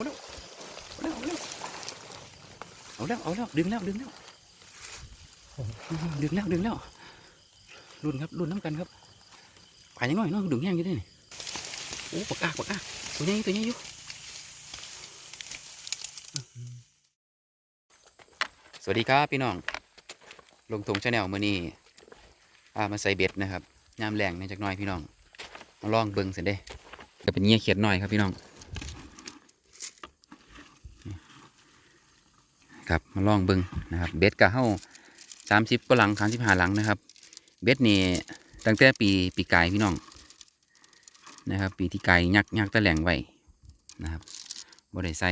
เอาแล้วเอาแล้วเอาแล้วดึงแล้วดึงแล้วดึงแล้วดึงแล้วรุ่นครับรุ่นน้ำกันครับไปยังน้อยเน้องดึงแห้งอยู่ด้วยนี่โอ้ปากกาปากกาตัวใหญ่ตัวใหญ่อยู่สวัสดีครับพี่น้อง ลงทงชาแนลมื่อนี้พามาใส่เบ็ดนะครับยามแรงในจักหน้อยพี่น้องมาลองเบิ่งสิเด้ก็เป็นเงี้ยเขียดหน่อยครับพี่น้อง ครับมาลองเบิ้งนะครับ เบ็ดกะเฮ้าสามสิบก็หลังสามสิบห้าหลังนะครับ เบ็ดนี่ตั้งแต่ปีปีกายพี่น้องนะครับ ปีที่ไกายยักยักตะแหลงไว้นะครับบ่ได้ใส่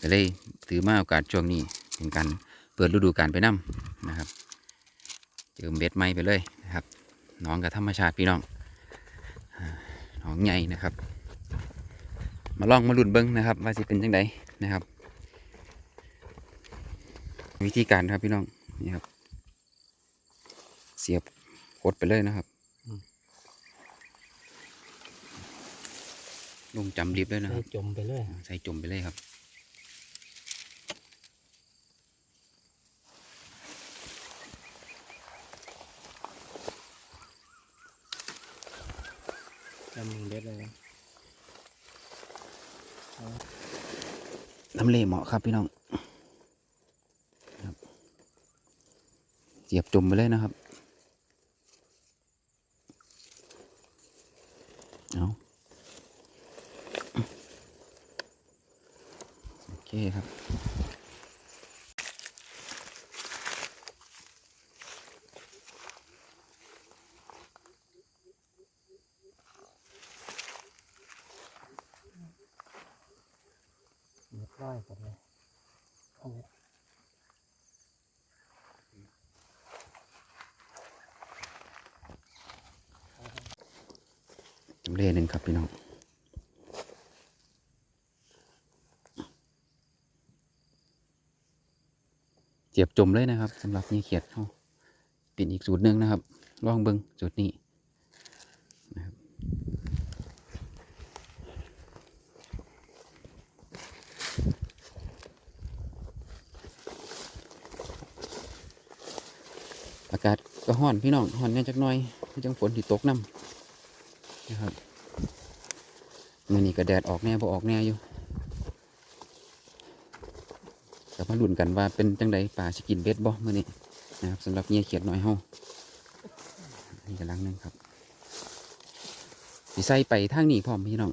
ก็เลยถือมาโอกาสช่วงนี้เป็นการเปิดฤดูกาลไปนํนะครับเจิมเบ็ดไม้ไปเลยนะครับน้องกับธรรมชาติพี่น้องน้องใหญ่นะครับ มาลองมาลุ้นเบิ้งนะครับ ว่าสิเป็นจังไดนะครับ วิธีการครับพี่น้องนี่ครับ เสียบกดไปเลยนะครับลงจำดิบเลยนะคได้รับ จมไปเลยใส่จุ่มไปเลยครับจำมึงเด็ดเลยน้ำเละเหมาะครับพี่น้องครับเสียบจมไปเลยนะครับ เอาโอเคครับเรียบร้อยหมดเลย เลยหนึ่งครับพี่น้องเจียบจมเลยนะครับสำหรับนี่เขียดเขาเป็นอีกสูตรหนึ่งนะครับลองเบิ้งสูตรนี้นะครับอากาศก็ห้อนพี่น้องห้อนแน่จักหน่อยจังฝนที่ตกน้ำ นะครับมื่อนี้ก็แดดออกแน่บ่ออกแน่อยู่ก็มาลุ้นกันว่าเป็นจังใดป่าสิกินเบ็ดบ่มื่อนี้นะครับสำหรับเงี้ยเขียดน้อยเฮานี่กำลังนึงครับสิใส่ไปทางนี้พร้อมพี่น้อง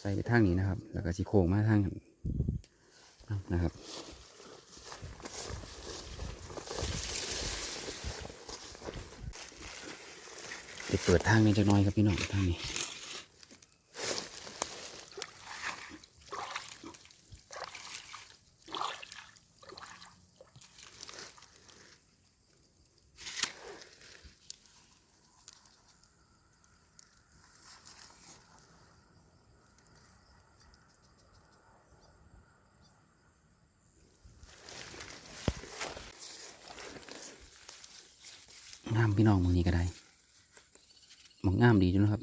ใส่ไปทางนี้นะครับ แล้วก็สิโค้งมาทางนะครับ เปิดทางนี้จะน้อยครับพี่น้องทางนี้งามพี่น้องมือนี้ก็ได้ มองงามดีจังนะครับ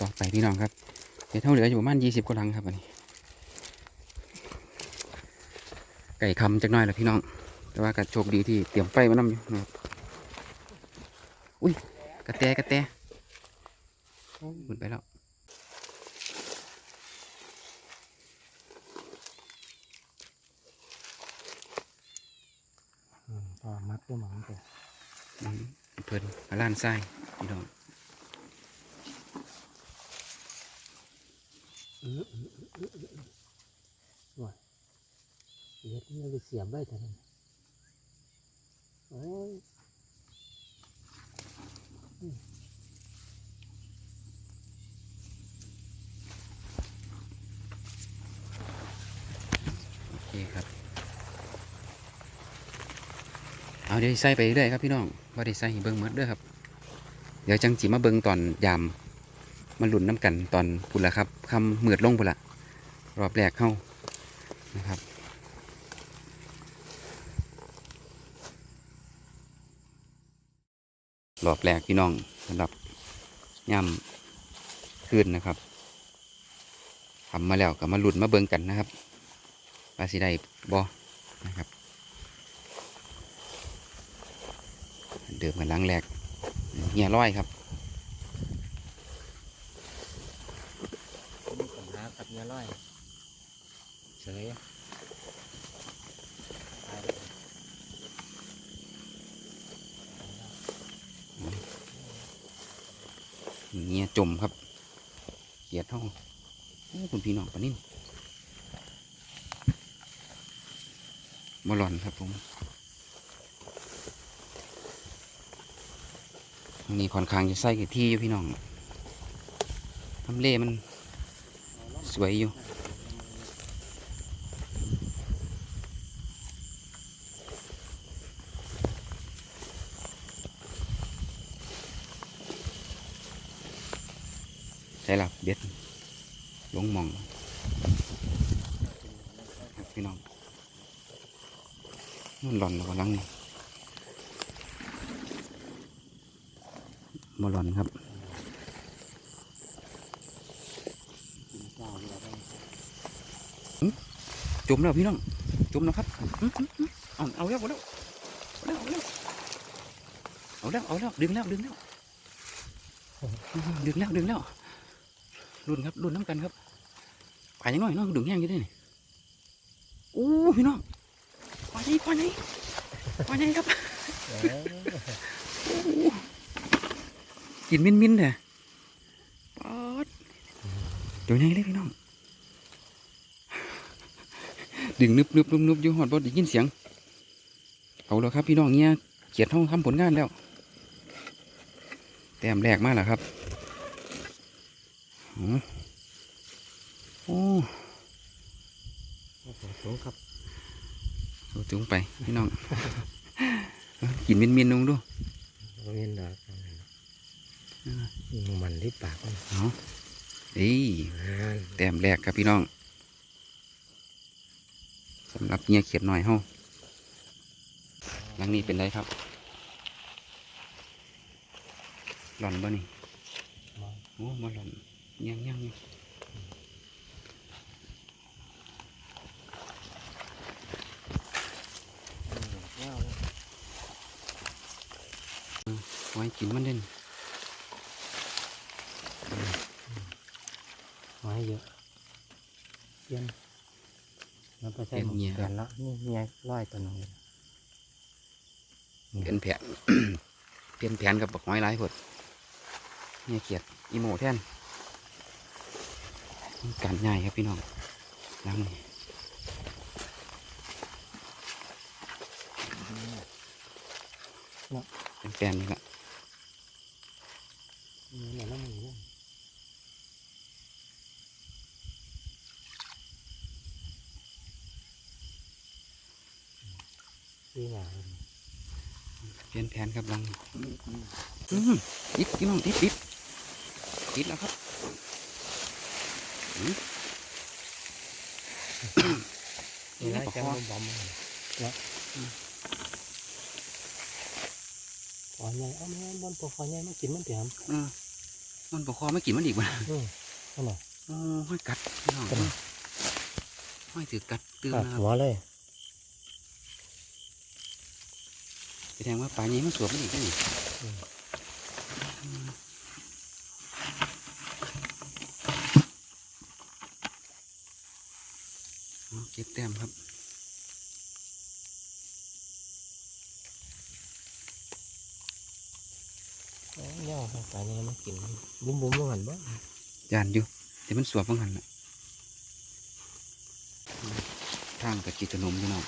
ต่อไปพี่น้องครับ เดี๋ยวเท่าเหลืออยู่ประมาณยี่สิบกว่าลังครับอันนี้ ไก่คำจักน่อยแหละพี่น้อง แต่ว่าก็โชคดีที่เตรียมไฟมานำอยู่นะครับ อุ้ยกระแตกระแต หมดไปแล้วอืมพอมัดด้วยหมังไปอืมเพิ่นมาล้านไส้พี่น้องเออเออเออเออเออว่ะเด็ดนี่ไปเสียบไว้เท่านั้นโอ้ย โอเคครับ เอาเดี๋ยวสิใส่ไปเรื่อยครับพี่น้องว่าได้ใส่เบิ้งหมดเด้อครับ เดี๋ยวจังจีมาเบิ้งตอนยามมาหลุนน้ำกันตอนพุ่นละครับคำมือดลงพุ่นละรอบแรกเข้านะครับรอบแรกพี่น้องสำหรับย่ำคืนนะครับทำมาแล้วก็มาหลุ้นมาเบิ่งกันนะครับว่าสิได้บอนะครับ เดิมกันหลังแรกเฮียร้อยครับมีปัญหากับเนื้อร้อยเฉยเงียจมครับ เกียดเท่าโอ้คุณพี่น้องปะนิ่นบอลลอนครับผม นนี้ค่อนข้างจะใส่กับที่อยู่พี่น้องทำเลมันสวยอยู่ใช่หลับเบ็ดลงมองพี่น้องมันหล่อนแล้วกำลังนี่มาหล่อนครับ กินเจ้าเราได้ จมแล้วพี่น้องจมแล้วครับอ๋อเอาเอาแล้วเอาแล้วเอาแล้วเอาแล้วเอาแล้วดึงแล้วดึงแล้วดึงแล้วดึงแล้วรุ่นครับรุ่นน้ำกันครับไปยังน้อยน้องดึงแห้งอยู่ด้วยนี่โอ้พี่น้องปลาใหญ่ปลาใหญ่ปลาใหญ่ครับกินมินมินเถอะปอดเดี๋ยวไงเลยพี่น้อง ดึงนึบนึบนึบนึบอยู่หอดบอดได้ยินเสียงเอาแล้วครับพี่น้องเนี่ยเขียดห้องทำผลงานแล้ว แต้มแรกมาแล้วครับอ๋อโอ้โหสูงครับเอาจุงไปพี่น้องกินมินมินๆลงดูเราเห็นดอกมันที่ปากมันเอเอ้ยแต้มแรกครับพี่น้อง สำหรับเงียเขียดหน่อยเฮาหลังนี้เป็นไรครับหล่อนบ่นี่มโอ้บ่หล่อนยังยังอยู่เงาเลยไว้กินมันเด่นไม้เยอะเย็นแล้วไปใช้หมกแกนแล้วนี่เมียร้อยตัวหนึงเลยเป็นแผนเป็นแผนกับบักไม้หลายพดเงียเขียดอีโมแทนการง่ายครับพี่น้องหลังนี้เป็นแฟนนี่ละ นี่เนี่ยแล้วมันอยู่เนี่ยดีหนาเลย เปลี่ ยนแผนครับหลังนี้อืมติดพี่น้องติดติดติดแล้วครับอืมนี่นะปลาจังคอบอมมันนะขอใหญ่เอาแม่บนตัวขอใหญ่มากินมันเปียมเออมันปกคอไม่กินมันอีกวะอืมเอาหน่อยโอ้ห้อยกัดพี่น้องกัดห้อยถือกัดตื่นกัดนะครับหัวเลย แส ดงว่าปลานี้มันสวมมันอีกแล้วนี่เอาเก็บแต้มครับเอาเน่าครับตายนี่มันกินบุ้มบุ้มลงหันบ่ยานอยู่แต่มันสวมเพิ่งหันละทางกับจิตรนมพี่น้อ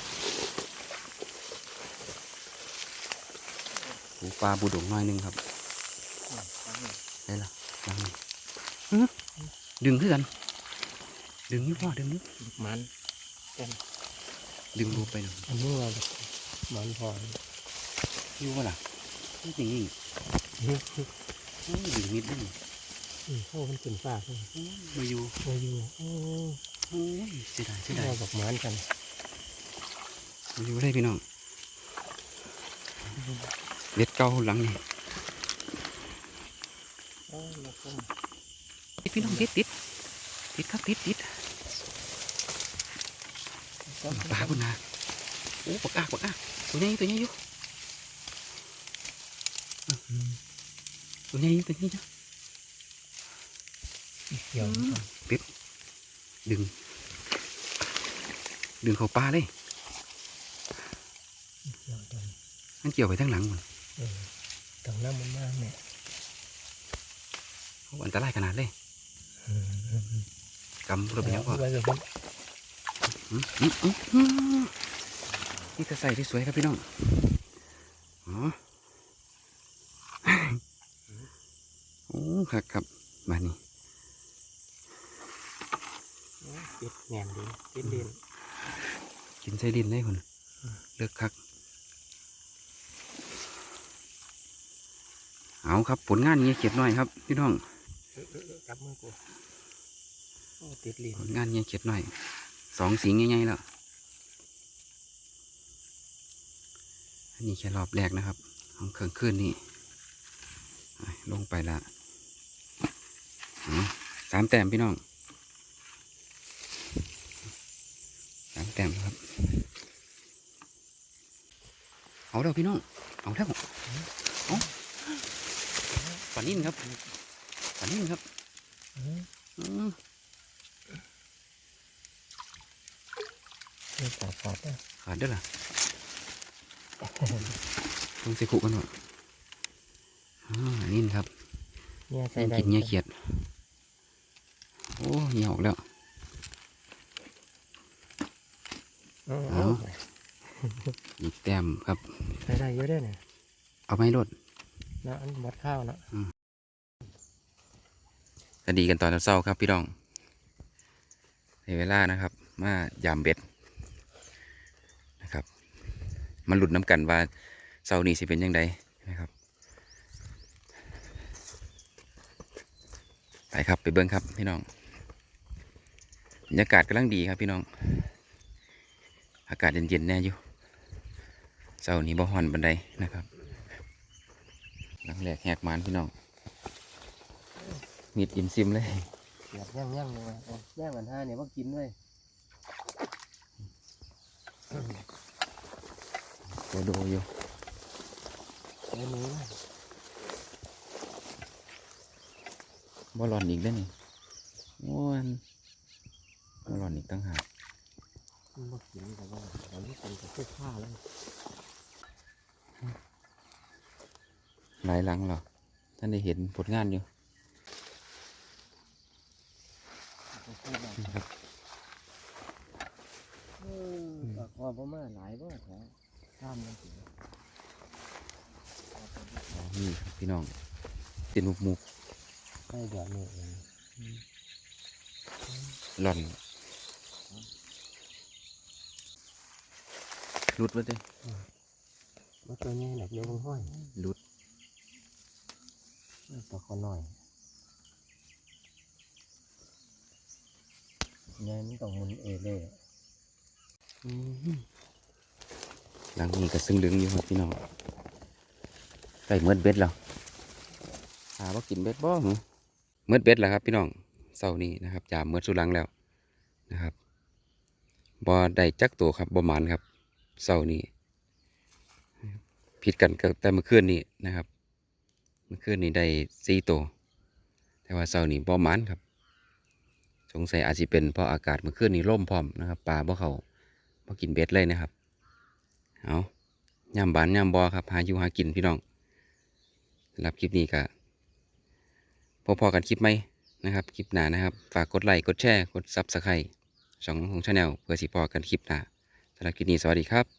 งหูปลาบูดงน้อยหนึงครับได้ละลังนี่อื้อดึงขึ้นกัน ดึงนี่พ่อดึงนี่มันดึงรูไปหน่อยอันนี้ว่ามันพออยู่วะล่ะนี่จริงนี่นี่โอ้ยดึงนิดนึงอืมโอ้มันกินปากเลยมาอยู่โอ้ยอยู่โอ้โอ้ยเสียดายเสียได้ดายดอกไม้กันอยู่เลยพี่น้อง เบ็ดเก่าหลังนี่โอ้ยมาพุ่มติดพี่น้องติดติดติดครับติดติดปลาพุ่นนะโอ้ปากกาปากกาตัวใหญ่ตัวใหญ่อยู่ตัวใหญ่อยู่ตัวใหญ่อยู่เกี่ยวดึง ดึงเข้าปลาเลยมันเกี่ยวไปทั้งหลังมันเออ ตรงน้ำมันมากเนี่ยโอ้อันตรายขนาดเลยกำรถไปยังพ่อไว้กับเพิ่นอืมอืมอืมอืมนี่จะใส่ที่สวยครับพี่น้องอ๋อโอ้ครับครับมานี่ปิดแหนมดีปิดเล่นกินใส่ดินเลยคนเลือกคัก เอาครับ ผลงานเงี้ยเขียดหน่อยครับพี่น้องกลับมือกูโอ้ติดลิ้นผลงานเงี้ยเขียดหน่อยสองสีง่ายๆแล้วอันนี้แค่รอบแรกนะครับของเครื่องขึ้นนี่อะลงไปละอ๋อสามแต้มพี่น้องสามแต้มครับ เอาแล้วพี่น้อง เอาแล้วเอา ปลานิ่นครับปลานิ่นครับอืมอืมนี่ขาดขาดนะขาดเด้อล่ะต้องใส่ขู่กันหน่อยอ่าอันนี้ครับเนี่ยใส่กินได้เงี้ยเขียด โอ้เหี่ยวออกแล้วเอาเอาเอาอีกแต้มครับใส่ได้เยอะด้วยเนี่ยเอาไม้รด นะอันหมดข้าวนะก็ดีกันตอนเช้าครับพี่น้องในเวลานะครับ มายามเบ็ดนะครับ มันหลุดน้ำกันว่าเช้านี้สิเป็นยังไงนะครับไปครับไปเบิ้งครับพี่น้องบรรยากาศกำลังดีครับพี่น้อง อากาศเย็นๆแน่อยู่เช้านี้บ่ฮอนบันไดนะครับ หลังแรกแหกมานพี่น้องมีดอิ่มซิมเลยเสียบย่างย่างเลยเอาย่างกันห้าเนี่ยว่ากินด้วยโดโดอยู่ไอ้นี้นะบ่ร้อนอีกได้อนี่ม้วนบ่ร้อนอีกตั้งหากมันว่ากินแต่ว่าตอนนี้เป็นกับเสื้อผ้าแล้ว หลายหลังหรอท่านได้เห็นผลงานอยู่นะครับเออปากคอประมาณหลายบ่แถวข้ามมันสิอ๋อนี่ครับพี่น้องติดมุกมุกใช่เดี๋ยวนี้เองหล่อนหลุดมาเด้ว่าตัวนี้หนักเดียวมันห้อยหลุด ปากคอหน่อยเนี่ยมันต้องมุนเอเล่อืมหลังนี้ก็ซึ่งดึงอยู่ครับพี่น้องใส่เมืดเบ็ดแล้วหาว่ากินเบ็ดบ่หือเมืดเบ็ดแล้วครับ พี่น้องเสานี้นะครับจามเมืดสุดหลังแล้วนะครับบ่ได้จักตัวครับบ่หมานครับเสานี้ผิดกันกับแต่เมื่อคืนนี้นะครับ เมื่อคืนนี้ได้สี่ตัว แต่ว่าเสาร์นี้บ่มานครับ สงสัยอาจจะเป็นเพราะอากาศเมื่อคืนนี้ร่มพร้อมนะครับปลาบ่เขาบ่กินเบ็ดเลยนะครับ เอายามบานยามบอครับ หาอยู่หากินพี่น้องสำหรับคลิปนี้ก็พอๆกันคลิปไหมนะครับ คลิปหน้านะครับ ฝากกดไลค์ กดแชร์ กดซับสไครต์ช่องของชาแนลเพื่อสิพอกันคลิปหน้าสำหรับคลิปนี้สวัสดีครับ